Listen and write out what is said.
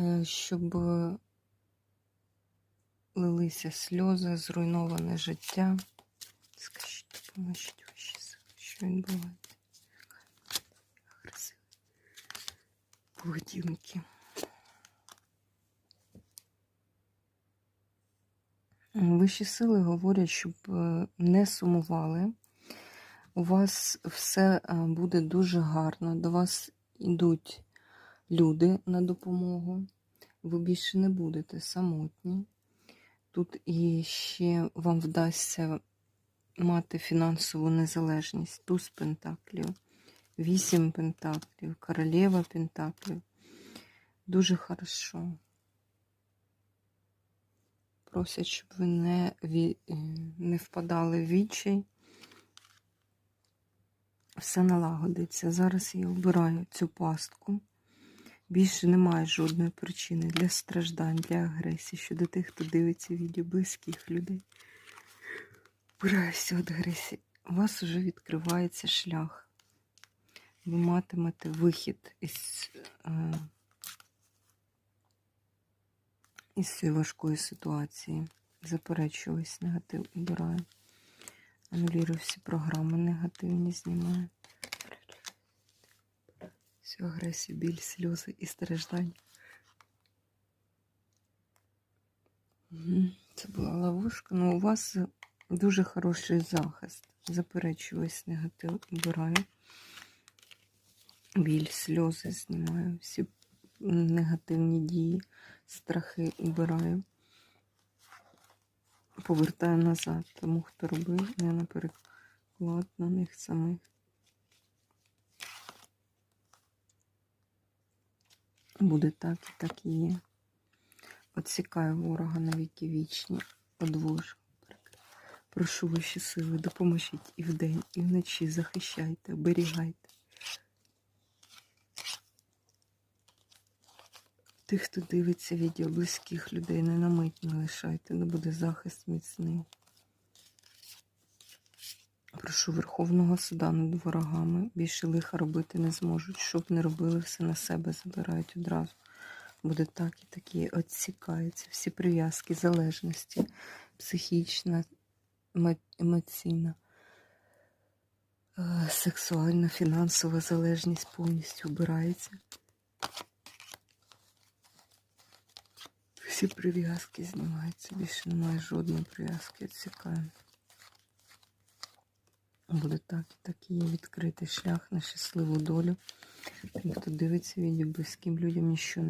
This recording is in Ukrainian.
е, щоб лилися сльози, зруйноване життя. Скажіть, допоможіть ваші сили, що відбувається? Агресивні поведінки. Вищі сили говорять, щоб е, не сумували. У вас все е, буде дуже гарно. До вас йдуть люди на допомогу. Ви більше не будете самотні. Тут і ще вам вдасться мати фінансову незалежність. Туз пентаклів, вісім пентаклів, королева пентаклів. Дуже хорошо. Просять, щоб ви не, е, не впадали в відчай. Все налагодиться. Зараз я обираю цю пастку. Більше немає жодної причини для страждань, для агресії щодо тих, хто дивиться відео близьких людей. Вбираюся від агресії. У вас вже відкривається шлях. Ви матимете вихід із, е, із цієї важкої ситуації. Заперечую весь негатив обираю. Анулірую всі програми негативні знімаю. Всю агресію, біль, сльози і страждання. Це була ловушка. Ну, у вас дуже хороший захист. Заперечую весь негатив, обираю. Біль, сльози знімаю, всі негативні дії, страхи убираю. Повертаю назад тому, хто робив, не на переклад на них самих. Буде так і так і є. Отсікаю ворога на віки вічні, одвожу. Прошу ваші сили, допоможіть і вдень, і вночі захищайте, оберігайте. Тих, хто дивиться відео близьких людей, не на мить не лишайте, не буде захист міцний. Прошу Верховного суда над ворогами. Більше лиха робити не зможуть. Щоб не робили, все на себе забирають одразу. Буде так і такі відсікаються. Всі прив'язки, залежності, психічна, емоційна, е, сексуальна, фінансова залежність повністю вбирається. Всі прив'язки знімаються. Більше немає жодної прив'язки. Відсікаємо. Буде так і так є відкритий шлях на щасливу долю. Тим, хто дивиться відео близьким людям, ніщо не